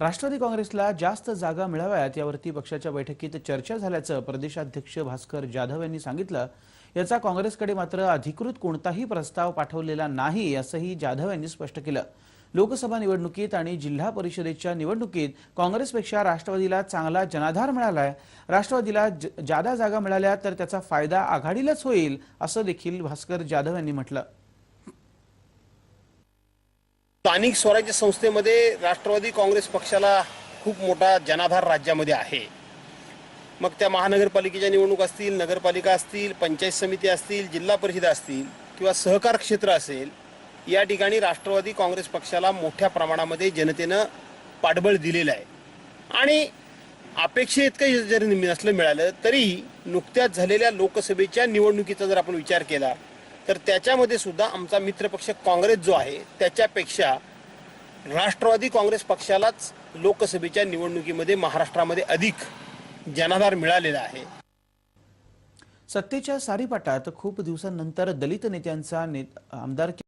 राष्ट्रवादी काँग्रेसला जास्त जागा मिळाव्यात यावरती पक्षाच्या बैठकीत चर्चा झाल्याचं प्रदेशाध्यक्ष भास्कर जाधव यांनी सांगितलं. याचा काँग्रेसकडे मात्र अधिकृत कोणताही प्रस्ताव पाठवलेला नाही असंही जाधव यांनी स्पष्ट केलं. लोकसभा निवडणुकीत आणि जिल्हा परिषदेच्या निवडणुकीत काँग्रेसपेक्षा राष्ट्रवादीला चांगला जनाधार मिळालाय. राष्ट्रवादीला ज- जादा जागा मिळाल्या तर त्याचा फायदा आघाडीलाच होईल असं देखील भास्कर जाधव यांनी म्हटलं. स्थानिक स्वराज्य संस्थेमध्ये राष्ट्रवादी काँग्रेस पक्षाला खूप मोठा जनाधार राज्यामध्ये आहे. मग त्या महानगरपालिकेच्या निवडणूक असतील नगरपालिका असतील पंचायत समिती असतील जिल्हा परिषद असतील किंवा सहकार क्षेत्र असेल या ठिकाणी राष्ट्रवादी काँग्रेस पक्षाला मोठ्या प्रमाणामध्ये जनतेनं पाठबळ दिलेलं आहे. आणि अपेक्षे काही जरी नसलं मिळालं तरी नुकत्याच झालेल्या लोकसभेच्या निवडणुकीचा जर आपण विचार केला तर त्याच्यामध्ये सुद्धा आमचा मित्रपक्ष काँग्रेस जो आहे त्याच्यापेक्षा राष्ट्रवादी काँग्रेस पक्षालाच लोकसभेच्या निवडणुकीमध्ये महाराष्ट्रामध्ये अधिक जनाधार मिळालेला आहे. सत्तेच्या सारीपाटात खूप दिवसांनंतर दलित नेत्यांचा ने- आमदार